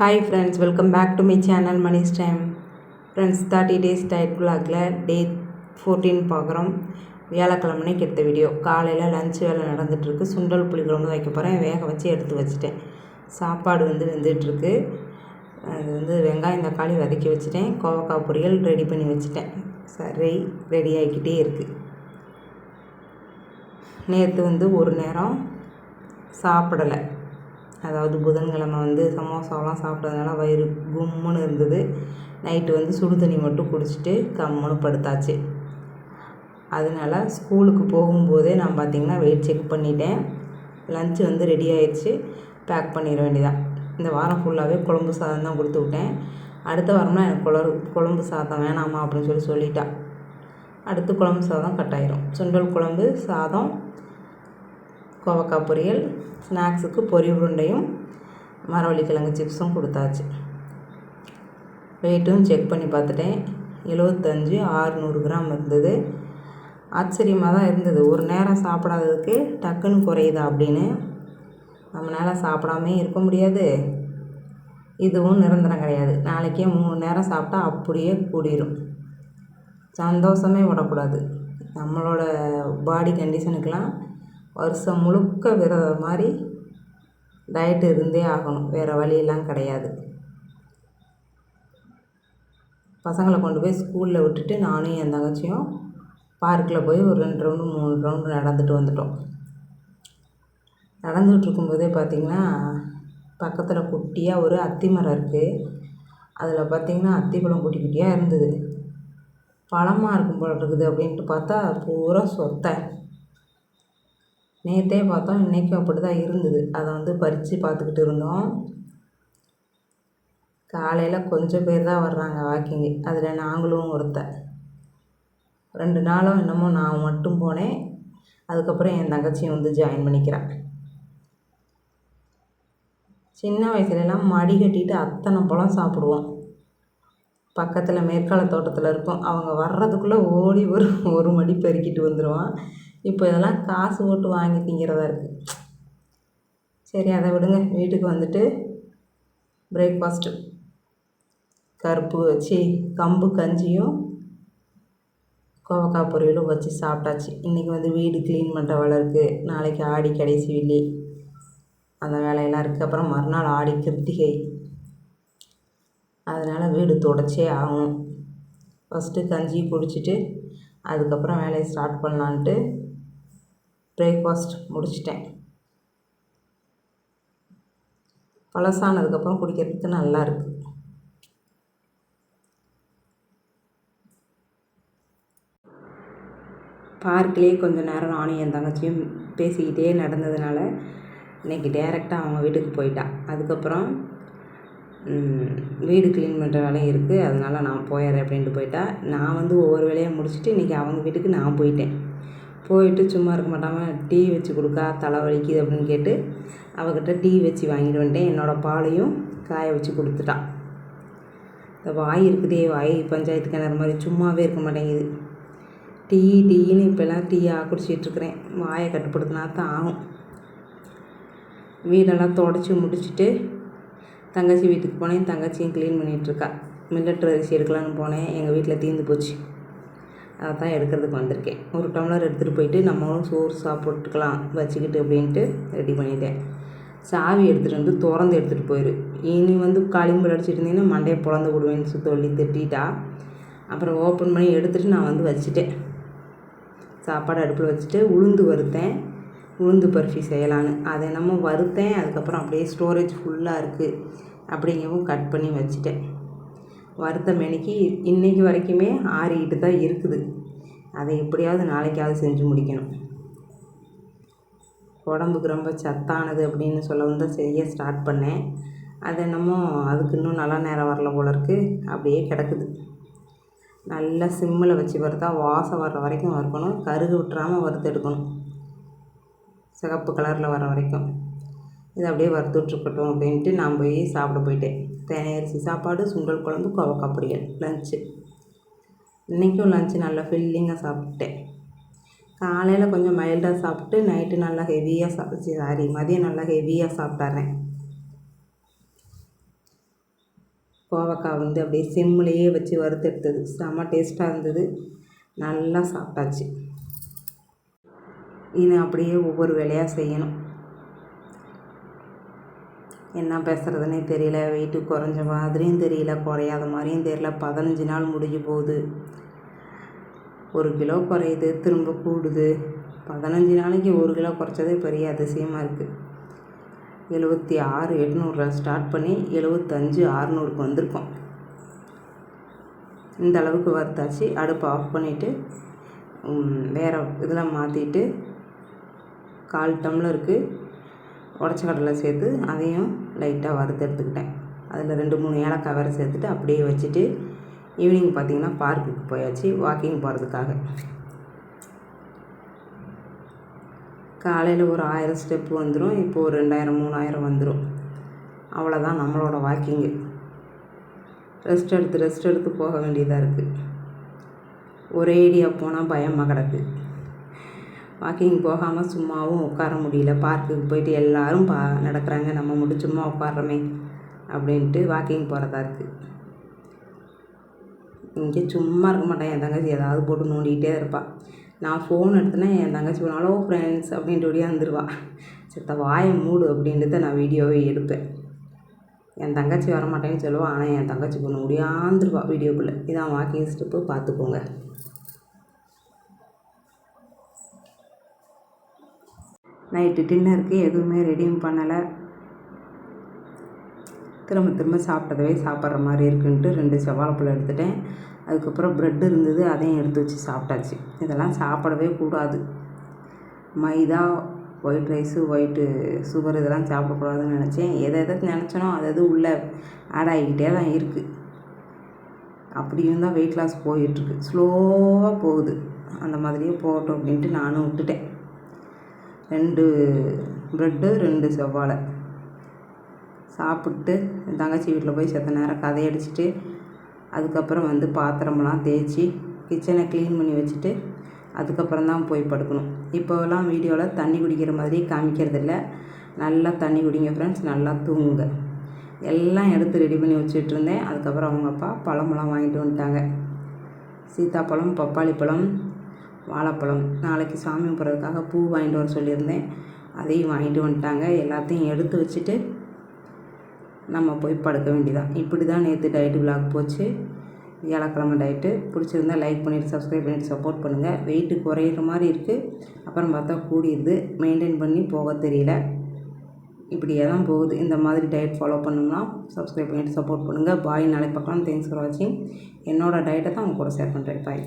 Hi friends welcome back to my channel Mani's time friends thirty days diet vlogல day fourteen பார்க்குறோம் வியாழக்கிழமைக்கு எடுத்த video காலையில் lunch வேலை நடந்துகிட்ருக்கு சுண்டல் புளிக்குழம்பு வைக்க போகிறேன் வேக வச்சு எடுத்து வச்சுட்டேன். சாப்பாடு வந்து வெந்துட்டுருக்கு. அது வந்து வெங்காயம் தக்காளி வதக்கி வச்சுட்டேன். கோவக்காய் பொரியல் ரெடி பண்ணி வச்சுட்டேன். சரி ரெடி ஆகிக்கிட்டே இருக்குது நேற்று வந்து ஒரு நேரம் சாப்பிடலை. அதாவது புதன்கிழமை வந்து சமோசாவெலாம் சாப்பிட்டதுனால வயிறு கும்முன்னு இருந்தது. நைட்டு வந்து சுடு தண்ணி மட்டும் குடிச்சிட்டு கம்முன்னு படுத்தாச்சு. அதனால ஸ்கூலுக்கு போகும்போதே நான் பார்த்திங்கன்னா வெயிட் செக் பண்ணிட்டேன். லஞ்ச் வந்து ரெடி ஆயிடுச்சு. பேக் பண்ணிட வேண்டியதான் இந்த வாரம் ஃபுல்லாகவே குழம்பு சாதம் தான் கொடுத்து விட்டேன். அடுத்த வாரம்லாம் எனக்கு குழம்பு குழம்பு சாதம் வேணாமா அப்படின்னு சொல்லி சொல்லிட்டா. அடுத்து குழம்பு சாதம் கட்டாயிரும். சுண்டல் குழம்பு சாதம் கோவக்காய் பொரியல் ஸ்நாக்ஸுக்கு பொரி உருண்டையும் மரவள்ளிக்கிழங்கு சிப்ஸும் கொடுத்தாச்சு. வெயிட்டும் செக் பண்ணி பார்த்துட்டேன். எழுவத்தஞ்சு ஆறுநூறு கிராம் இருந்தது. ஆச்சரியமாக தான் இருந்தது. ஒரு நேரம் சாப்பிடாததுக்கு டக்குன்னு குறையுதா அப்படின்னு. நம்மளால் சாப்பிடாமே இருக்க முடியாது. இதுவும் நிரந்தரம் கிடையாது. நாளைக்கே மூணு நேரம் சாப்பிட்டா அப்படியே கூடிரும். சந்தோஷமே விடக்கூடாது. நம்மளோட பாடி கண்டிஷனுக்கெலாம் வருஷம் முழுக்க விரதம் மாதிரி டயட் இருந்தே ஆகணும். வேறு வழியெல்லாம் கிடையாது. பசங்களை கொண்டு போய் ஸ்கூலில் விட்டுட்டு நானும் என் தங்கச்சியும் பார்க்கில் போய் ஒரு ரெண்டு ரவுண்டு மூணு ரவுண்டு நடந்துட்டு வந்துட்டோம். நடந்துகிட்டு இருக்கும்போதே பார்த்திங்கன்னா பக்கத்தில் குட்டியாக ஒரு அத்தி மரம் இருக்குது அதில் பார்த்திங்கன்னா அத்திப்பழம் குட்டி குட்டியாக இருந்தது. பழமாக இருக்கும் போல இருக்குது அப்படின்ட்டு பார்த்தா பூரா சொத்தை. நேற்றே பார்த்தோம் இன்றைக்கும் அப்படி தான் இருந்தது. அதை வந்து பறித்து பார்த்துக்கிட்டு இருந்தோம். காலையில் கொஞ்சம் பேர் தான் வர்றாங்க வாக்கிங்கு அதில் நாங்களும் ஒருத்தர் ரெண்டு நாளும் என்னமோ நான் மட்டும் போனேன். அதுக்கப்புறம் என் தங்கச்சியும் வந்து ஜாயின் பண்ணிக்கிறான் சின்ன வயசுலலாம் மடி கட்டிட்டு அத்தனை பழம் சாப்பிடுவோம். பக்கத்தில் மேற்கால தோட்டத்தில் இருக்கும். அவங்க வர்றதுக்குள்ளே ஓடி ஒரு ஒரு மடி பெருக்கிட்டு வந்துடுவான் இப்போ இதெல்லாம் காசு போட்டு வாங்கி திங்கிறதா இருக்குது சரி அதை விடுங்க. வீட்டுக்கு வந்துட்டு பிரேக்ஃபாஸ்ட்டு கருப்பு வச்சு கம்பு கஞ்சியும் கோவக்காய் பொரியலும் வச்சு சாப்பிட்டாச்சு. இன்றைக்கி வந்து வீடு க்ளீன் பண்ணுற வேலை இருக்குது நாளைக்கு ஆடி கடைசி வெள்ளி. அந்த வேலையெல்லாம் இருக்குது அப்புறம் மறுநாள் ஆடி கிருத்திகை. அதனால் வீடு தொடச்சே ஆகும் ஃபஸ்ட்டு கஞ்சி குடிச்சிட்டு அதுக்கப்புறம் வேலையை ஸ்டார்ட் பண்ணலான்ட்டு பிரேக்ஃபாஸ்ட் முடிச்சிட்டேன். பழசானதுக்கப்புறம் குடிக்கிறதுக்கு நல்லா இருக்குது பார்க்லேயே கொஞ்சம் நேரம் நானும் என் தங்கச்சியும் பேசிக்கிட்டே நடந்ததுனால இன்றைக்கி டேரெக்டாக அவங்க வீட்டுக்கு போயிட்டா. அதுக்கப்புறம் வீடு க்ளீன் பண்ணுற வேலையும் இருக்குது அதனால் நான் போயிடுறேன் அப்படின்ட்டு போயிட்டா. நான் வந்து ஒவ்வொரு வேலையாக முடிச்சுட்டு இன்றைக்கி அவங்க வீட்டுக்கு நான் போயிட்டேன். போயிட்டு சும்மா இருக்க மாட்டாமல் டீ வச்சு கொடுக்கா தலை வலிக்குது அப்படின்னு கேட்டு அவகிட்ட டீ வச்சு வாங்கிட்டு வந்துட்டேன். என்னோடய பாலையும் காய வச்சு கொடுத்துட்டான். இந்த வாய் இருக்குதே வாய் பஞ்சாயத்து கிணறு மாதிரி சும்மாவே இருக்க மாட்டேங்குது. டீ டீன்னு இப்போல்லாம் டீயாக குடிச்சிட்ருக்கிறேன் வாயை கட்டுப்படுத்தினா தான் ஆகும். வீடெல்லாம் தொடச்சி முடிச்சுட்டு தங்கச்சி வீட்டுக்கு போனேன். தங்கச்சியும் க்ளீன் பண்ணிகிட்ருக்கா மில்லட் அரிசி எடுக்கலான்னு போனேன். எங்கள் வீட்டில் தீர்ந்து போச்சு. அதை தான் எடுக்கிறதுக்கு வந்திருக்கேன். ஒரு டம்ளர் எடுத்துகிட்டு போயிட்டு நம்மளும் சோறு சாப்பிட்டுக்கலாம் வச்சுக்கிட்டு அப்படின்ட்டு ரெடி பண்ணிட்டேன். சாவி எடுத்துகிட்டு வந்து திறந்து எடுத்துகிட்டு போயிரு. இனி வந்து களிம்பு அடிச்சிட்டு இருந்தீங்கன்னா மண்டையை பிறந்து விடுவேன்னு சொல்லி திட்டா அப்புறம் ஓப்பன் பண்ணி எடுத்துகிட்டு நான் வந்து வச்சுட்டேன். சாப்பாடு அடுப்பில் வச்சுட்டு உளுந்து வறுத்தேன். உளுந்து பர்ஃபி செய்யலான்னு. அதை என்னமோ வறுத்தேன். அதுக்கப்புறம் அப்படியே ஸ்டோரேஜ் ஃபுல்லாக இருக்குது அப்படிங்கவும் கட் பண்ணி வச்சுட்டேன். வறுத்த மெனிக்கு இன்றைக்கி வரைக்குமே ஆறிக்கிட்டு தான் இருக்குது. அதை எப்படியாவது நாளைக்காவது செஞ்சு முடிக்கணும். உடம்புக்கு ரொம்ப சத்தானது அப்படின்னு சொல்ல வந்து செய்ய ஸ்டார்ட் பண்ணேன். அது என்னமோ அதுக்கு இன்னும் நல்லா நேரம் வரல போல இருக்குது அப்படியே கிடக்குது. நல்லா சிம்மில் வச்சு வறுத்தா வாசம் வர்ற வரைக்கும் வறுக்கணும். கருகு விட்டுறாமல் வறுத்து எடுக்கணும். சிகப்பு கலரில் வர வரைக்கும். இது அப்படியே வறுத்துட்ருக்கட்டும் அப்படின்ட்டு நான் போய் சாப்பிட போயிட்டேன். தேனையரிசி சாப்பாடு சுண்டல் குழம்பு கோவக்காய் பொரியல் லஞ்சு இன்றைக்கும் லஞ்சு நல்லா ஃபில்லிங்காக சாப்பிட்டேன். காலையில் கொஞ்சம் மைல்டாக சாப்பிட்டு நைட்டு நல்லா ஹெவியாக சாப்பிட்டு சாரி மதியம் நல்லா ஹெவியாக சாப்பிட்றேன் கோவக்காய் வந்து அப்படியே சிம்லேயே வச்சு வறுத்தெடுத்தது. செம்ம டேஸ்ட்டாக இருந்தது. நல்லா சாப்பிட்டாச்சு. இது அப்படியே ஒவ்வொரு வேலையாக செய்யணும். என்ன பேசுகிறதுனே தெரியல. வெயிட்டு குறைஞ்ச மாதிரியும் தெரியல. குறையாத மாதிரியும் தெரியல. பதினஞ்சு நாள் முடிஞ்சு போகுது. ஒரு கிலோ குறையுது. திரும்ப கூடுது. பதினஞ்சு நாளைக்கு ஒரு கிலோ குறைச்சதே பெரிய அதிசயமாக இருக்குது எழுபத்தி ஆறு எட்நூறில் ஸ்டார்ட் பண்ணி எழுபத்தஞ்சு ஆறுநூறுக்கு வந்திருக்கோம். இந்த அளவுக்கு வறுத்தாச்சு. அடுப்பை ஆஃப் பண்ணிவிட்டு வேறு இதில் மாற்றிட்டு கால் டம்ளருக்கு உடச்ச கடலை சேர்த்து அதையும் லைட்டாக வறுத்து எடுத்துக்கிட்டேன். அதில் ரெண்டு மூணு ஏலக்காய் வேறு சேர்த்துட்டு அப்படியே வச்சுட்டு ஈவினிங் பார்த்திங்கன்னா பார்க்குக்கு போயாச்சு வாக்கிங் போகிறதுக்காக காலையில் ஒரு ஆயிரம் ஸ்டெப்பு வந்துடும் இப்போ ஒரு ரெண்டாயிரம் மூணாயிரம் வந்துடும் அவ்வளோதான் நம்மளோட வாக்கிங்கு ரெஸ்ட் எடுத்து ரெஸ்ட் எடுத்து போக வேண்டியதாக இருக்குது ஒரே ஏரியா போனால் பயமாக கிடக்கு. வாக்கிங் போகாமல் சும்மாவும் உட்கார முடியல. பார்க்குக்கு போயிட்டு எல்லோரும் பா நடக்கிறாங்க. நம்ம மட்டும் சும்மா உட்காடுறோமே அப்படின்ட்டு வாக்கிங் போகிறதா இருக்குது இங்கே சும்மா இருக்க மாட்டேன். என் தங்கச்சி ஏதாவது போட்டு நோண்டிகிட்டே இருப்பாள் நான் ஃபோன் எடுத்தேன்னா என் தங்கச்சி போனாலோ ஃப்ரெண்ட்ஸ் அப்படின்ட்டு ஒடியாந்துருவா சித்த வாயை மூடு அப்படின்ட்டு நான் வீடியோவே எடுப்பேன். என் தங்கச்சி வரமாட்டேன்னு சொல்லுவாள் ஆனால் என் தங்கச்சி பொண்ணு முடியாந்துருவா வீடியோக்குள்ளே. இதான் வாக்கிங் ஸ்டெப்பு பார்த்துக்கோங்க நைட்டு டின்னருக்கு எதுவுமே ரெடியும் பண்ணலை. திரும்ப திரும்ப சாப்பிட்டதவே சாப்பிட்ற மாதிரி இருக்குன்ட்டு ரெண்டு செவ்வாழைப்பழம் எடுத்துட்டேன். அதுக்கப்புறம் ப்ரெட் இருந்தது அதையும் எடுத்து வச்சு சாப்பிட்டாச்சு. இதெல்லாம் சாப்பிடவே கூடாது. மைதா ஒயிட் ரைஸு ஒயிட்டு சுகர் இதெல்லாம் சாப்பிடக்கூடாதுன்னு நினச்சேன். எதை எதை நினச்சனோ அது அது உள்ளே ஆட் ஆகிக்கிட்டே தான் இருக்குது அப்படியும் தான் வெயிட் லாஸ் போயிட்டுருக்கு ஸ்லோவாக போகுது. அந்த மாதிரியே போகட்டும் அப்படின்ட்டு நானும் விட்டுட்டேன். ரெண்டு ப்ரெட்டு ரெண்டு செவ்வாழை. சாப்பிட்டு தங்கச்சி வீட்டில் போய் செத்த நேரம் கதையடிச்சிட்டு அதுக்கப்புறம் வந்து பாத்திரமெல்லாம் தேய்ச்சி கிச்சனை க்ளீன் பண்ணி வச்சுட்டு அதுக்கப்புறம் தான் போய் படுக்கணும். இப்போலாம் வீடியோவில் தண்ணி குடிக்கிற மாதிரி காமிக்கிறதில்ல. நல்லா தண்ணி குடிங்க ஃப்ரெண்ட்ஸ் நல்லா தூங்குங்க. எல்லாம் எடுத்து ரெடி பண்ணி வச்சுட்டு இருந்தேன். அதுக்கப்புறம் அவங்க அப்பா பழமெல்லாம் வாங்கிட்டு வந்துட்டாங்க. சீத்தாப்பழம் பப்பாளி பழம் வாழைப்பழம். நாளைக்கு சாமி கும்பிட்றதுக்காக பூ வாங்கிட்டு வர சொல்லியிருந்தேன். அதையும் வாங்கிட்டு வந்துட்டாங்க. எல்லாத்தையும் எடுத்து வச்சுட்டு நம்ம போய் படுக்க வேண்டியதான் இப்படி தான் நேற்று டயட்டு விளாக் போச்சு. வியாழக்கிழமை டயட்டு பிடிச்சிருந்தா லைக் பண்ணிவிட்டு சப்ஸ்கிரைப் பண்ணிவிட்டு சப்போர்ட் பண்ணுங்கள் வெயிட்டு குறையிற மாதிரி இருக்குது அப்புறம் பார்த்தா கூடிடுது மெயின்டைன் பண்ணி போக தெரியல. இப்படியே தான் போகுது. இந்த மாதிரி டயட் ஃபாலோ பண்ணோம்னா சப்ஸ்கிரைப் பண்ணிவிட்டு சப்போர்ட் பண்ணுங்கள் பாய் நாளை பார்க்கலாம். தேங்க்ஸ் ஃபார் வாட்சிங் என்னோடய டயட்டை தான் உங்கள் கூட ஷேர் பண்ணுறேன் பாய்